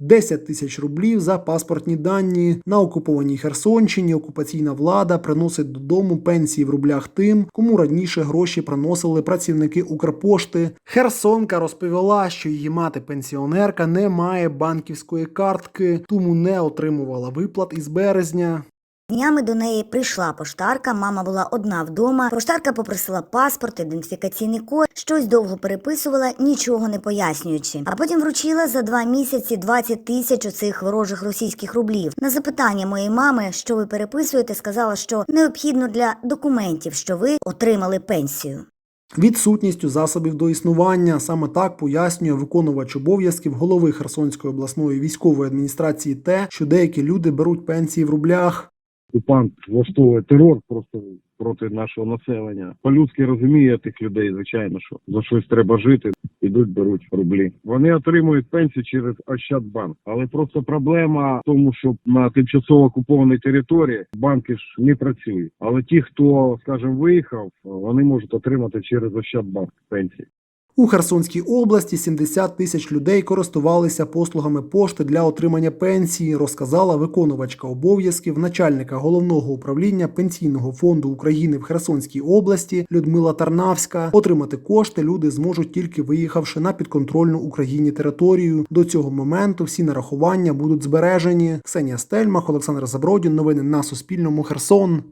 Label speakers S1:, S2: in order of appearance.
S1: 10 тисяч рублів за паспортні дані. На окупованій Херсонщині окупаційна влада приносить додому пенсії в рублях тим, кому раніше гроші приносили працівники Укрпошти. Херсонка розповіла, що її мати пенсіонерка не має банківської картки, тому не отримувала виплат із березня.
S2: Днями до неї прийшла поштарка, мама була одна вдома. Поштарка попросила паспорт, ідентифікаційний код, щось довго переписувала, нічого не пояснюючи. А потім вручила за два місяці 20 тисяч оцих ворожих російських рублів. На запитання моєї мами, що ви переписуєте, сказала, що необхідно для документів, що ви отримали пенсію.
S1: Відсутністю засобів до існування саме так пояснює виконувач обов'язків голови Херсонської обласної військової адміністрації те, що деякі люди беруть пенсії в рублях.
S3: Окупант влаштовує терор просто проти нашого населення. По-людськи розуміє тих людей, звичайно, що за щось треба жити, ідуть, беруть рублі. Вони отримують пенсію через Ощадбанк. Але просто проблема в тому, що на тимчасово окупованій території банки ж не працюють. Але ті, хто, скажімо, виїхав, вони можуть отримати через Ощадбанк пенсії.
S1: У Херсонській області 70 тисяч людей користувалися послугами пошти для отримання пенсії, розказала виконувачка обов'язків начальника головного управління пенсійного фонду України в Херсонській області Людмила Тарнавська. Отримати кошти люди зможуть тільки виїхавши на підконтрольну Україні територію. До цього моменту всі нарахування будуть збережені. Ксенія Стельмах, Олександр Забродін. Новини на Суспільному. Херсон.